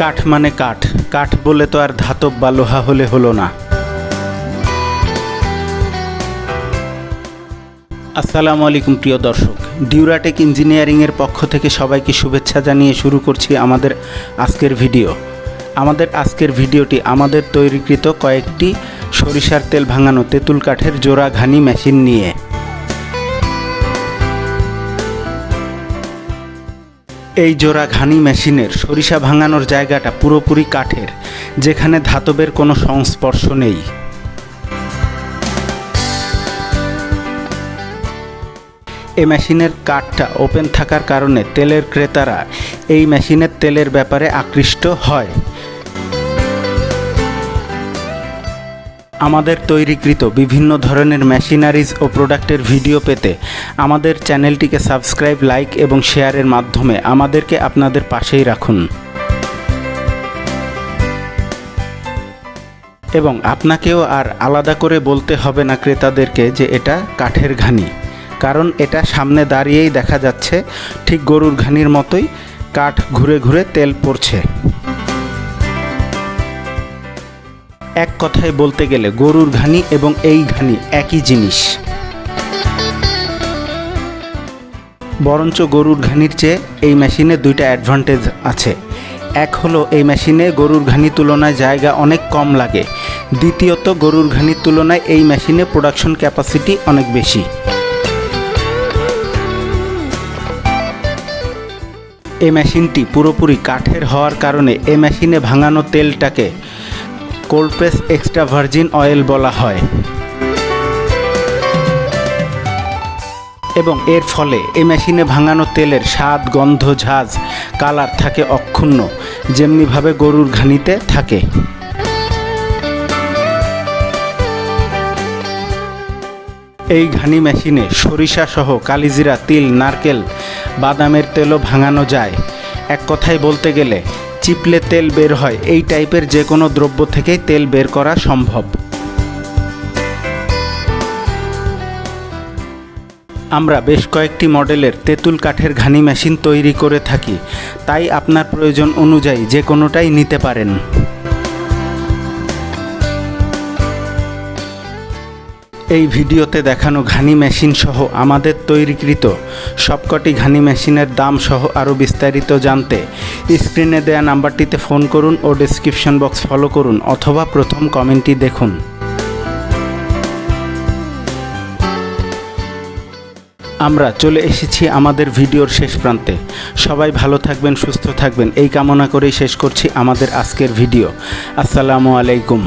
কাঠ মানে কাঠ। কাঠ বলে তো আর ধাতব বা লোহা হলে হলো না। আসসালামু আলাইকুম প্রিয় দর্শক। ডিউরাটেক ইঞ্জিনিয়ারিংয়ের পক্ষ থেকে সবাইকে শুভেচ্ছা জানিয়ে শুরু করছি আমাদের আজকের ভিডিও। আমাদের আজকের ভিডিওটি আমাদের তৈরিকৃত কয়েকটি সরিষার তেল ভাঙানো তেঁতুল কাঠের জোড়া ঘানি মেশিন নিয়ে। এই জোড়া ঘানি মেশিনের সরিষা ভাঙানোর জায়গাটা পুরোপুরি কাঠের, যেখানে ধাতবের কোনো সংস্পর্শ নেই। এ মেশিনের কাঠটা ওপেন থাকার কারণে তেলের ক্রেতারা এই মেশিনের তেলের ব্যাপারে আকৃষ্ট হয়। আমাদের তৈরিকৃত বিভিন্ন ধরনের মেশিনারিজ ও প্রোডাক্টের ভিডিও পেতে আমাদের চ্যানেলটিকে সাবস্ক্রাইব লাইক এবং শেয়ারের মাধ্যমে আমাদেরকে আপনাদের পাশেই রাখুন। এবং আপনাকেও আর আলাদা করে বলতে হবে না ক্রেতাদেরকে যে এটা কাঠের ঘানি, কারণ এটা সামনে দাঁড়িয়েই দেখা যাচ্ছে ঠিক গরুর ঘানির মতোই কাঠ ঘুরে ঘুরে তেল পড়ছে। এক কথায় বলতে গেলে গরুর ঘানি এবং এই ঘানি একই জিনিস। বরঞ্চ গরুর ঘানির চেয়ে এই মেশিনে দুইটা অ্যাডভান্টেজ আছে। এক হলো এই মেশিনে গরুর ঘানি তুলনায় জায়গা অনেক কম লাগে। দ্বিতীয়ত গরুর ঘানির তুলনায় এই মেশিনে প্রোডাকশন ক্যাপাসিটি অনেক বেশি। এই মেশিনটি পুরোপুরি কাঠের হওয়ার কারণে এই মেশিনে ভাঙানো তেলটাকে cold press extra virgin oil বলা হয়। এবং এর ফলে এই মেশিনে ভাঙানো তেলের স্বাদ, গন্ধ, ঝাঁজ, কালার থাকে অক্ষুণ্ণ, যেমনিভাবে গরুর ঘানিতে থাকে। এই ঘানি মেশিনে সরিষা সহ কালিজিরা, তিল, নারকেল, বাদামের তেলও ভাঙানো যায়। এক কথায় বলতে গেলে চিপলে তেল বের হয়। এই টাইপের যে কোনো দ্রব্য থেকেই তেল বের করা সম্ভব। আমরা বেশ কয়েকটি মডেলের তেঁতুল কাঠের ঘানি মেশিন তৈরি করে থাকি। তাই আপনার প্রয়োজন অনুযায়ী যে কোনোটাই নিতে পারেন। এই ভিডিওতে দেখানো ঘানি মেশিন সহ আমাদের তৈরিকৃত সবকটি ঘানি মেশিনের দাম সহ আরও বিস্তারিত জানতে স্ক্রিনে দেয়া নাম্বারটিতে ফোন করুন ও ডেসক্রিপশন বক্স ফলো করুন অথবা প্রথম কমেন্টটি দেখুন। আমরা চলে এসেছি আমাদের ভিডিওর শেষ প্রান্তে। সবাই ভালো থাকবেন, সুস্থ থাকবেন। এই কামনা করেই শেষ করছি আমাদের আজকের ভিডিও। আসসালামু আলাইকুম।